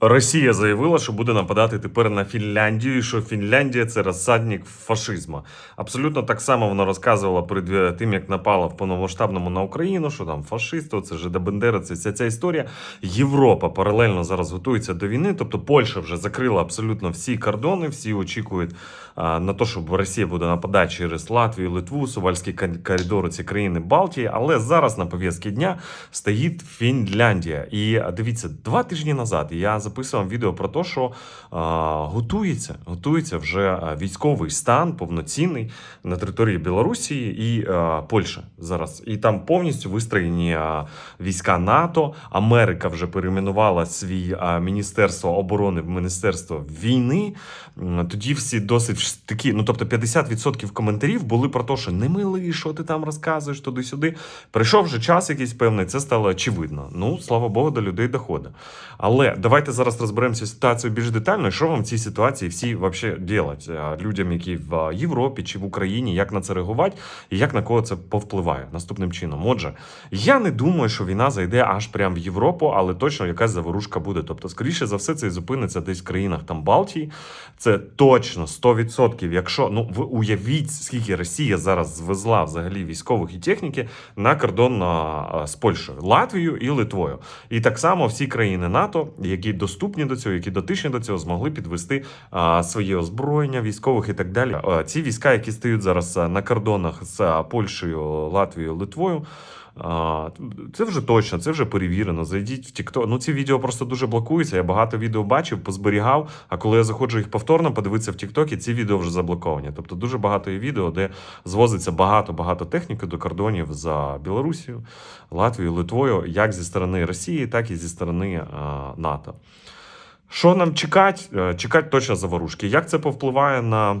Росія заявила, що буде нападати тепер на Фінляндію, і що Фінляндія це розсадник фашизму. Абсолютно так само вона розказувала перед е, тим, як напала в повномасштабному на Україну, що там фашисти, це Жида Бендера, це вся ця історія. Європа паралельно зараз готується до війни. Тобто Польща вже закрила абсолютно всі кордони, всі очікують на те, що Росія буде нападати через Латвію, Литву, Сувальські коридори, ці країни Балтії. Але зараз на пов'язці дня стоїть Фінляндія. І дивіться, два тижні назад я записував відео про те, що готується, готується вже військовий стан повноцінний на території Білорусі і Польщі зараз. І там повністю вистроєні війська НАТО. Америка вже перейменувала свій міністерство оборони в міністерство війни. Тоді всі досить такі, ну тобто 50% коментарів були про те, що не милий, що ти там розказуєш туди-сюди. Прийшов вже час якийсь певний, це стало очевидно. Ну, слава Богу, до людей доходить. Але давайте зараз розберемося ситуацію більш детально, що вам в цій ситуації всі вообще делать людям, які в Європі чи в Україні, як на це реагувати і як на кого це повпливає наступним чином. Отже, я не думаю, що війна зайде аж прямо в Європу, але точно якась заворушка буде. Тобто, скоріше за все, це і зупиниться десь в країнах там Балтії. Це точно 100%. Якщо ну ви уявіть, скільки Росія зараз звезла взагалі військових і техніки на кордон з Польщею, Латвією і Литвою. І так само всі країни НАТО, які доступні до цього, які дотичні до цього, змогли підвести своє озброєння військових і так далі. Ці війська, які стають зараз на кордонах з Польщею, Латвією, Литвою. Це вже точно, це вже перевірено. Зайдіть в TikTok. Ну ці відео просто дуже блокуються. Я багато відео бачив, позберігав. А коли я заходжу їх повторно, подивитися в TikTok, ці відео вже заблоковані. Тобто дуже багато є відео, де звозиться багато-багато техніки до кордонів за Білорусію, Латвією, Литвою, як зі сторони Росії, так і зі сторони а, НАТО. Що нам чекати? Е, Чекати точно заворушки. Як це повпливає на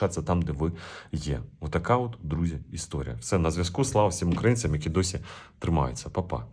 залишатися там, де ви є. Отака от, друзі, історія. Все на зв'язку. Слава всім українцям, які досі тримаються. Па-па.